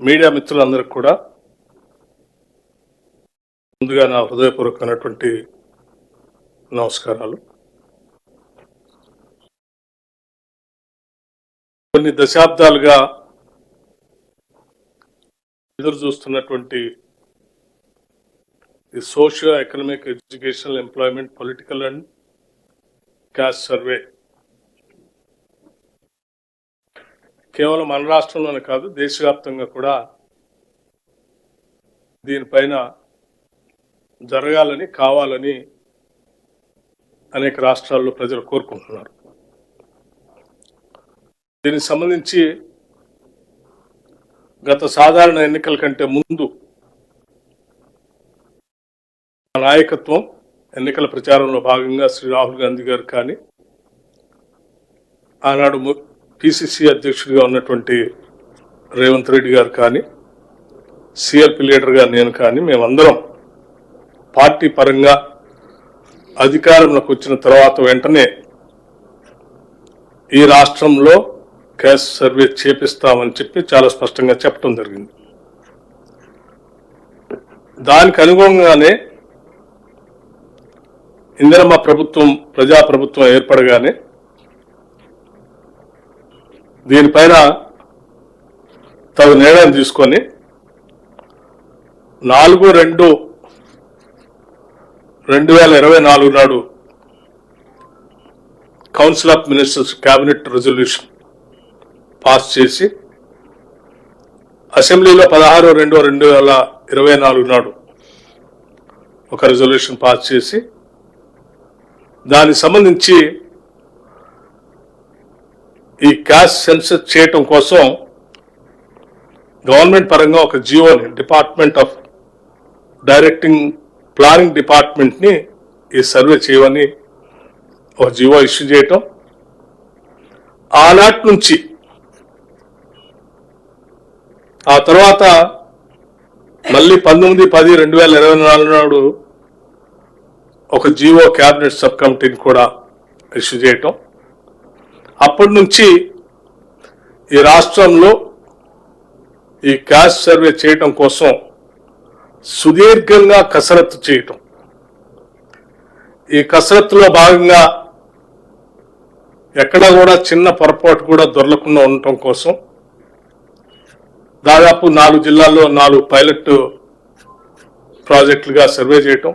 Media మిత్రులందరికీ కూడా ముందుగా నా హృదయపూర్వకమైనటువంటి నమస్కారాలు. కొన్ని దశాబ్దాలుగా ఎదురు చూస్తున్నటువంటి ఈ socio economic educational employment political and caste survey కేవలం మన రాష్ట్రంలోనే కాదు దేశవ్యాప్తంగా కూడా దీనిపైన జరగాలని కావాలని అనేక రాష్ట్రాల్లో ప్రజలు కోరుకుంటున్నారు. దీనికి సంబంధించి గత సాధారణ ఎన్నికల కంటే ముందు నాయకత్వం ఎన్నికల ప్రచారంలో భాగంగా శ్రీ రాహుల్ గాంధీ గారు కానీ ఆనాడు పిసిసి అధ్యక్షుడిగా ఉన్నటువంటి రేవంత్ రెడ్డి గారు కానీ సిఎల్పి లీడర్గా నేను కానీ మేమందరం పార్టీ పరంగా అధికారంలోకి వచ్చిన తర్వాత వెంటనే ఈ రాష్ట్రంలో క్యాష్ సర్వే చేపిస్తామని చెప్పి చాలా స్పష్టంగా చెప్పడం జరిగింది. దానికి అనుగుణంగానే ఇందిరమ్మ ప్రభుత్వం ప్రజాప్రభుత్వం ఏర్పడగానే దీనిపైన తగు నిర్ణయం తీసుకొని నాలుగు రెండు రెండు వేల ఇరవై నాలుగు నాడు council of ministers cabinet resolution pass చేసి అసెంబ్లీలో పదహారు రెండు రెండు వేల ఇరవై నాలుగు నాడు ఒక రెజల్యూషన్ పాస్ చేసి దానికి సంబంధించి ఈ క్యాష్ సెన్సెస్ చేయటం కోసం గవర్నమెంట్ పరంగా ఒక జియోని డిపార్ట్మెంట్ ఆఫ్ డైరెక్టింగ్ ప్లానింగ్ డిపార్ట్మెంట్ని ఈ సర్వే చేయమని ఒక జియో ఇష్యూ చేయటం. ఆనాటి నుంచి ఆ తర్వాత మళ్ళీ పంతొమ్మిది పది రెండు వేల ఇరవై నాలుగు నాడు ఒక జియో క్యాబినెట్ సబ్ కమిటీని కూడా ఇష్యూ చేయటం. అప్పటి నుంచి ఈ రాష్ట్రంలో ఈ క్యాష్ సర్వే చేయటం కోసం సుదీర్ఘంగా కసరత్తు చేయటం. ఈ కసరత్తులో భాగంగా ఎక్కడ కూడా చిన్న పొరపాటు కూడా దొరలకుండా ఉండటం కోసం దాదాపు నాలుగు జిల్లాల్లో నాలుగు పైలట్ ప్రాజెక్టులుగా సర్వే చేయటం.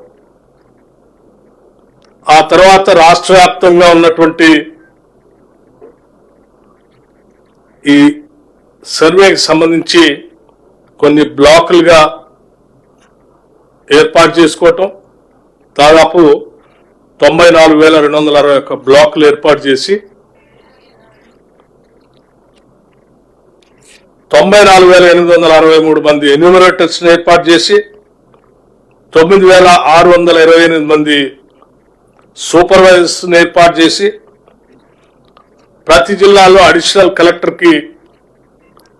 ఆ తర్వాత రాష్ట్ర వ్యాప్తంగా ఉన్నటువంటి ఈ సర్వేకి సంబంధించి కొన్ని బ్లాకులుగా ఏర్పాటు చేసుకోవటం దాదాపు తొంభై నాలుగు వేల రెండు వందల అరవై ఒక్క బ్లాకులు ఏర్పాటు చేసి తొంభై నాలుగు వేల ఎనిమిది వందల అరవై మూడు మంది ఎన్యూమరేటర్స్ని ఏర్పాటు చేసి తొమ్మిది వేల ఆరు వందల ఇరవై ఎనిమిది మంది సూపర్వైజర్స్ని ఏర్పాటు చేసి ప్రతి జిల్లాలో అడిషనల్ కలెక్టర్కి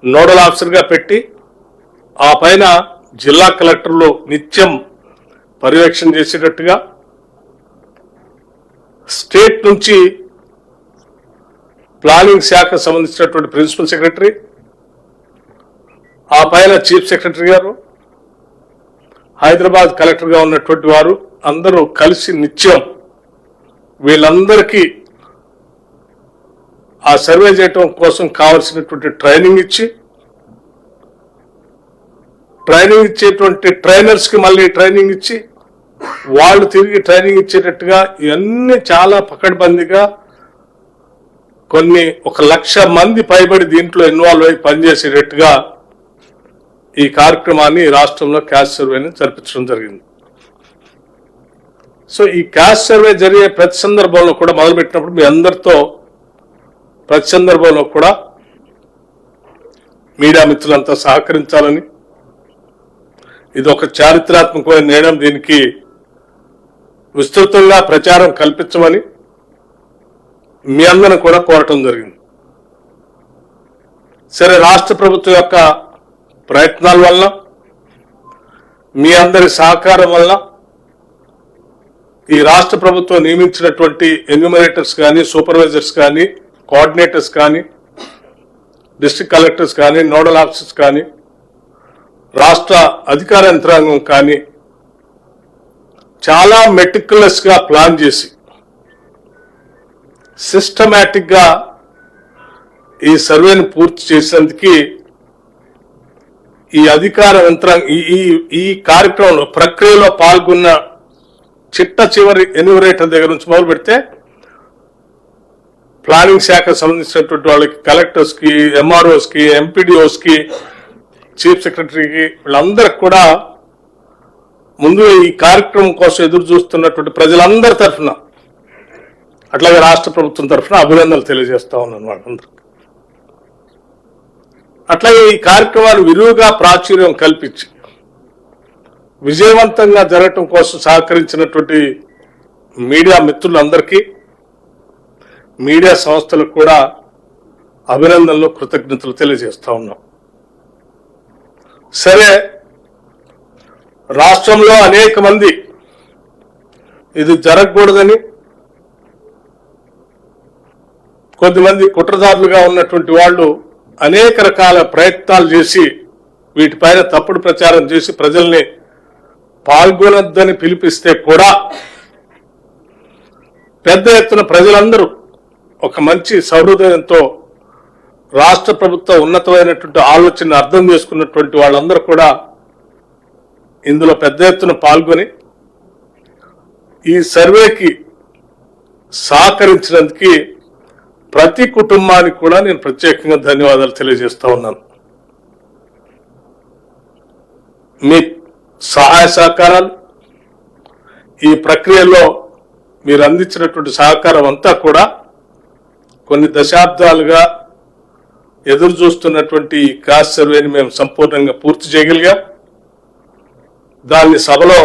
నోడల్ ఆఫీసర్గా పెట్టి ఆ పైన జిల్లా కలెక్టర్లు నిత్యం పర్యవేక్షణ చేసేటట్టుగా స్టేట్ నుంచి ప్లానింగ్ శాఖకు సంబంధించినటువంటి ప్రిన్సిపల్ సెక్రటరీ ఆ పైన చీఫ్ సెక్రటరీ గారు హైదరాబాద్ కలెక్టర్గా ఉన్నటువంటి వారు అందరూ కలిసి నిత్యం వీళ్ళందరికీ ఆ సర్వే చేయటం కోసం కావలసినటువంటి ట్రైనింగ్ ఇచ్చి ట్రైనింగ్ ఇచ్చేటువంటి ట్రైనర్స్కి మళ్ళీ ట్రైనింగ్ ఇచ్చి వాళ్ళు తిరిగి ట్రైనింగ్ ఇచ్చేటట్టుగా ఇవన్నీ చాలా పకడ్బందీగా కొన్ని ఒక లక్ష మంది పైబడి దీంట్లో ఇన్వాల్వ్ అయి పనిచేసేటట్టుగా ఈ కార్యక్రమాన్ని రాష్ట్రంలో క్యాష్ సర్వేని జరిపించడం జరిగింది. సో ఈ క్యాష్ సర్వే జరిగే ప్రతి సందర్భంలో కూడా మొదలుపెట్టినప్పుడు మీ అందరితో ప్రతి సందర్భంలో కూడా మీడియా మిత్రులంతా సహకరించాలని. ఇది ఒక చారిత్రాత్మకమైన నిర్ణయం దీనికి విస్తృతంగా ప్రచారం కల్పించమని మీ అందరం కూడా కోరటం జరిగింది. సరే రాష్ట్ర ప్రభుత్వం యొక్క ప్రయత్నాల వల్ల మీ అందరి సహకారం వల్ల ఈ రాష్ట్ర ప్రభుత్వం నియమించినటువంటి ఎన్యూమరేటర్స్ కానీ సూపర్వైజర్స్ కానీ కోఆర్డినేటర్స్ కానీ డిస్ట్రిక్ట్ కలెక్టర్స్ కానీ నోడల్ ఆఫీసర్స్ కానీ రాష్ట్ర అధికార యంత్రాంగం కానీ చాలా మెటిక్యులస్గా ప్లాన్ చేసి సిస్టమేటిక్గా ఈ సర్వేని పూర్తి చేసేందుకు ఈ అధికార యంత్రాంగం ఈ ఈ ఈ కార్యక్రమంలో ప్రక్రియలో పాల్గొన్న చిట్ట చివరి ఎన్యూరేటర్ దగ్గర నుంచి మొదలు పెడితే ప్లానింగ్ శాఖ సంబంధించినటువంటి వాళ్ళకి కలెక్టర్స్కి ఎంఆర్ఓస్కి కి చీఫ్ సెక్రటరీకి వీళ్ళందరికి కూడా ముందు ఈ కార్యక్రమం కోసం ఎదురు చూస్తున్నటువంటి ప్రజలందరి తరఫున అట్లాగే రాష్ట్ర ప్రభుత్వం తరఫున అభినందనలు తెలియజేస్తా ఉన్నాను వాళ్ళందరికీ. అట్లాగే ఈ కార్యక్రమాలు విరువుగా ప్రాచుర్యం కల్పించి విజయవంతంగా జరగటం కోసం సహకరించినటువంటి మీడియా మిత్రులందరికీ మీడియా సంస్థలకు కూడా అభినందనలు కృతజ్ఞతలు తెలియజేస్తూ ఉన్నాం. సరే రాష్ట్రంలో అనేక మంది ఇది జరగకూడదని కొద్దిమంది కుట్రదారులుగా ఉన్నటువంటి వాళ్ళు అనేక రకాల ప్రయత్నాలు చేసి వీటిపైన తప్పుడు ప్రచారం చేసి ప్రజల్ని పాల్గొనొద్దని పిలిపిస్తే కూడా పెద్ద ఎత్తున ప్రజలందరూ ఒక మంచి సహృదయంతో రాష్ట్ర ప్రభుత్వ ఉన్నతమైనటువంటి ఆలోచన అర్థం చేసుకున్నటువంటి వాళ్ళందరూ కూడా ఇందులో పెద్ద ఎత్తున పాల్గొని ఈ సర్వేకి సహకరించినందుకు ప్రతి కుటుంబానికి కూడా నేను ప్రత్యేకంగా ధన్యవాదాలు తెలియజేస్తా ఉన్నాను. మీ సహాయ సహకారాలు ఈ ప్రక్రియలో మీరు అందించినటువంటి సహకారం అంతా కూడా కొన్ని దశాబ్దాలుగా ఎదురు చూస్తున్నటువంటి కాస్ట్ సర్వేని మేము సంపూర్ణంగా పూర్తి చేయగలిగాం. దాన్ని సభలో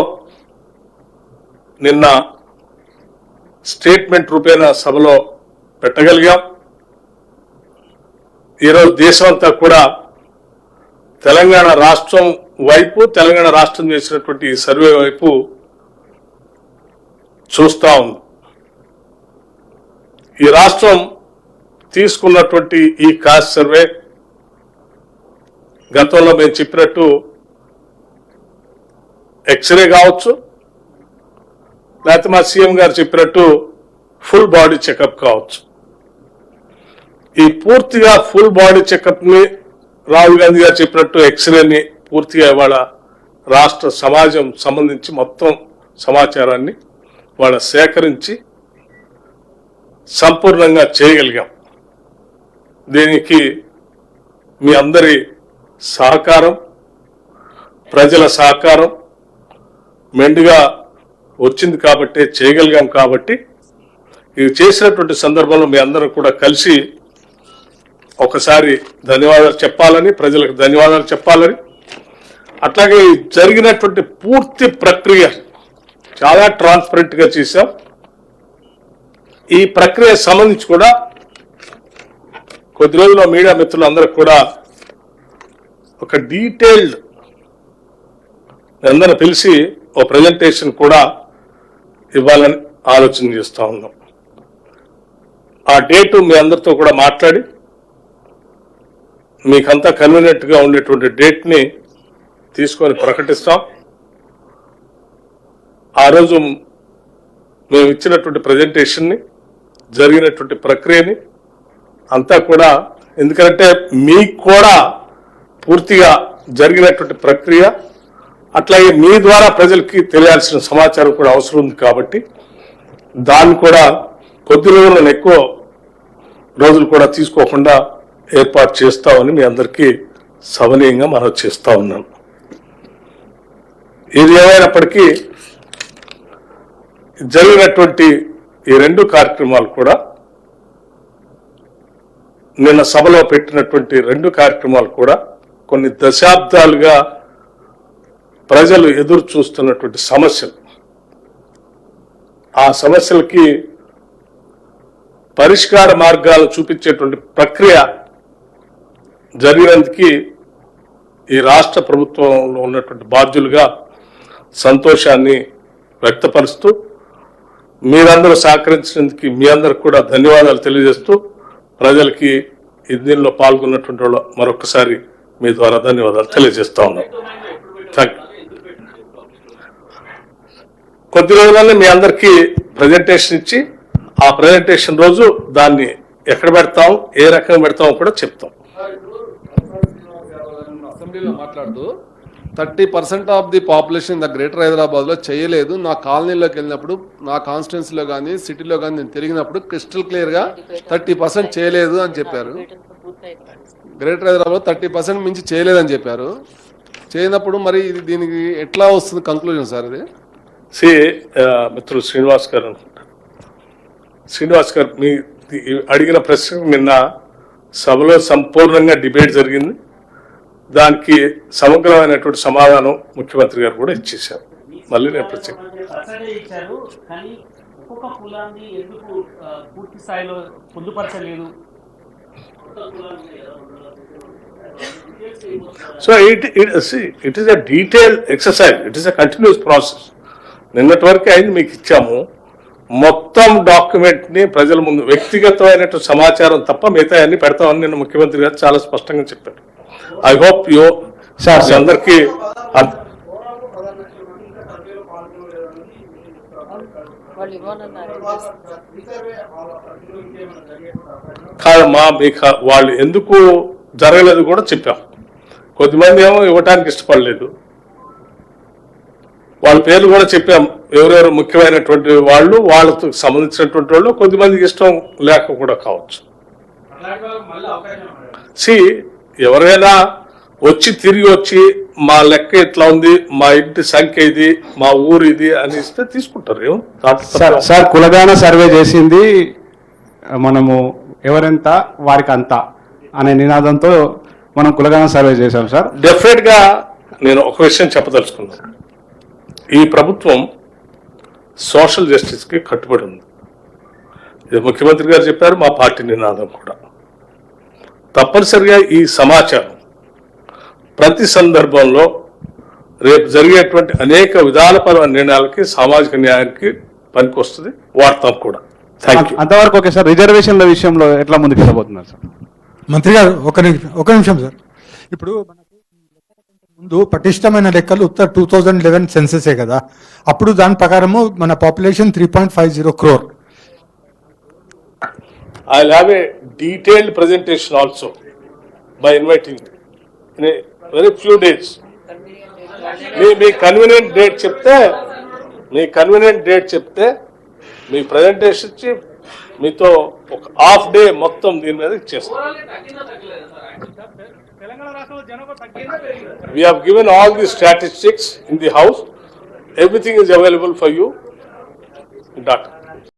నిన్న స్టేట్మెంట్ రూపేణ సభలో పెట్టగలిగాం. ఈరోజు దేశం అంతా కూడా తెలంగాణ రాష్ట్రం వైపు తెలంగాణ రాష్ట్రం చేసినటువంటి సర్వే వైపు చూస్తా ఉంది ఈ రాష్ట్రం తీసుకున్నటువంటి ఈ కాస్ట్ సర్వే గతంలో మేము చెప్పినట్టు ఎక్స్రే కావచ్చు లేకపోతే మా సీఎం గారు చెప్పినట్టు ఫుల్ బాడీ చెకప్ కావచ్చు. ఈ పూర్తిగా ఫుల్ బాడీ చెకప్ని రాహుల్ గాంధీ గారు చెప్పినట్టు ఎక్స్రేని పూర్తిగా ఇవాళ రాష్ట్ర సమాజం సంబంధించి మొత్తం సమాచారాన్ని వాళ్ళ సేకరించి సంపూర్ణంగా చేయగలిగాం. దీనికి మీ అందరి సహకారం ప్రజల సహకారం మెండుగా వచ్చింది కాబట్టి చేయగలిగాం కాబట్టి ఇది చేసినటువంటి సందర్భంలో మీ అందరూ కూడా కలిసి ఒకసారి ధన్యవాదాలు చెప్పాలని ప్రజలకు ధన్యవాదాలు చెప్పాలని. అట్లాగే జరిగినటువంటి పూర్తి ప్రక్రియ చాలా ట్రాన్స్పరెంట్గా చేశాం. ఈ ప్రక్రియ సంబంధించి కూడా కొద్ది రోజుల్లో మీడియా మిత్రులందరూ కూడా ఒక డీటెయిల్డ్ అందరూ పిలిచి ఓ ప్రజెంటేషన్ కూడా ఇవ్వాలని ఆలోచన చేస్తూ ఉన్నాం. ఆ డేటు మీ అందరితో కూడా మాట్లాడి మీకంతా కన్వీనియంట్గా ఉండేటువంటి డేట్ని తీసుకొని ప్రకటిస్తాం. ఆ రోజు మేము ఇచ్చినటువంటి ప్రజెంటేషన్ని జరిగినటువంటి ప్రక్రియని అంతా కూడా ఎందుకంటే మీకు కూడా పూర్తిగా జరిగినటువంటి ప్రక్రియ అట్లాగే మీ ద్వారా ప్రజలకి తెలియాల్సిన సమాచారం కూడా అవసరం ఉంది కాబట్టి దాన్ని కూడా కొద్ది రోజులను ఎక్కువ రోజులు కూడా తీసుకోకుండా ఏర్పాటు చేస్తామని మీ అందరికీ సవనీయంగా మనం చేస్తూ ఉన్నాను. ఇది ఏమైనప్పటికీ జరిగినటువంటి ఈ రెండు కార్యక్రమాలు కూడా నిన్న సభలో పెట్టినటువంటి రెండు కార్యక్రమాలు కూడా కొన్ని దశాబ్దాలుగా ప్రజలు ఎదురు చూస్తున్నటువంటి సమస్యలు. ఆ సమస్యలకి పరిష్కార మార్గాలు చూపించేటువంటి ప్రక్రియ జరిగినందుకు ఈ రాష్ట్ర ప్రభుత్వంలో ఉన్నటువంటి బాధ్యులుగా సంతోషాన్ని వ్యక్తపరుస్తూ మీరందరూ సహకరించినందుకు మీ అందరికి కూడా ధన్యవాదాలు తెలియజేస్తూ ప్రజలకి దీనిలో పాల్గొన్నటువంటి వాళ్ళు మరొకసారి మీ ద్వారా ధన్యవాదాలు తెలియజేస్తా ఉన్నాం. థ్యాంక్ కొద్ది రోజులనే మీ అందరికీ ప్రజెంటేషన్ ఇచ్చి ఆ ప్రజెంటేషన్ రోజు దాన్ని ఎక్కడ పెడతాం ఏ రకంగా పెడతాం కూడా చెప్తాం. అసెంబ్లీలో మాట్లాడుతూ thirty percent of the population the greater హైదరాబాద్లో చేయలేదు. నా కాలనీలోకి వెళ్ళినప్పుడు నా కాన్స్టిట్యున్సీలో కానీ సిటీలో కానీ నేను తిరిగినప్పుడు క్రిస్టల్ క్లియర్గా థర్టీ పర్సెంట్ చేయలేదు అని చెప్పారు. గ్రేటర్ హైదరాబాద్ థర్టీ పర్సెంట్ మించి చేయలేదని చెప్పారు. చేయనప్పుడు మరి ఇది దీనికి ఎట్లా వస్తుంది కంక్లూజన్ సార్ ఇది? సి మిత్రులు శ్రీనివాస్ గారు శ్రీనివాస్ గారు మీ అడిగిన ప్రశ్న నిన్న సభలో సంపూర్ణంగా డిబేట్ జరిగింది. దానికి సమగ్రమైనటువంటి సమాధానం ముఖ్యమంత్రి గారు కూడా ఇచ్చేశారు. మళ్ళీ నేను ప్రత్యేక? So it it it is a detail exercise it is a continuous process నిన్నటి వరకు అయింది మీకు ఇచ్చాము. మొత్తం డాక్యుమెంట్ని ప్రజల ముందు వ్యక్తిగతమైనటువంటి సమాచారం తప్ప మిగతా అన్ని పెడతామని నిన్న ముఖ్యమంత్రి గారు చాలా స్పష్టంగా చెప్పారు. ఐ హోప్ యూ సార్ అందరికీ కాదమ్మా మీకు వాళ్ళు ఎందుకు జరగలేదు కూడా చెప్పాం. కొద్దిమంది ఏమో ఇవ్వటానికి ఇష్టపడలేదు. వాళ్ళ పేర్లు కూడా చెప్పాం. ఎవరెవరు ముఖ్యమైనటువంటి వాళ్ళు వాళ్ళతో సంబంధించినటువంటి వాళ్ళు కొద్దిమందికి ఇష్టం లేక కూడా కావచ్చు. సి ఎవరైనా వచ్చి తిరిగి వచ్చి మా లెక్క ఇట్లా ఉంది మా ఇంటి సంఖ్య ఇది మా ఊరు ఇది అని ఇస్తే తీసుకుంటారు సార్ కులగాన సర్వే చేసింది మనము ఎవరెంత వారికి అంత అనే నినాదంతో మనం కులగాన సర్వే చేశాం సార్. డెఫినెట్గా నేను ఒక విషయం చెప్పదలుచుకున్నాను ఈ ప్రభుత్వం సోషల్ జస్టిస్కి కట్టుబడి ఉంది. ఇది ముఖ్యమంత్రి గారు చెప్పారు మా పార్టీ నినాదం కూడా. తప్పనిసరిగా ఈ సమాచారం. ప్రతి సందర్భంలో రేపు జరిగేటువంటి అనేక విధానపరమైన నిర్ణయాలకి సామాజిక న్యాయానికి పనికొస్తుంది. వాడతాం కూడా. థ్యాంక్ యూ అంతవరకు ఓకే సార్. రిజర్వేషన్ల విషయంలో ఎట్లా ముందుకు వెళ్ళబోతున్నారు సార్? మంత్రి గారు ఒక నిమిషం ఒక నిమిషం సార్. ఇప్పుడు మనకు ముందు పటిష్టమైన లెక్కలు ఉత్తర టూ థౌజండ్ లెవెన్ సెన్సెసే కదా. అప్పుడు దాని ప్రకారము మన population three point five zero crore I have a detailed presentation also by inviting in very few days మీ మీ కన్వీనియంట్ డేట్ చెప్తే మీ కన్వీనియంట్ డేట్ చెప్తే మీ ప్రజెంటేషన్ ఇచ్చి మీతో ఒక హాఫ్ డే మొత్తం దీని మీద ఇచ్చేస్తాం. We have given all the statistics in the house everything is available for you.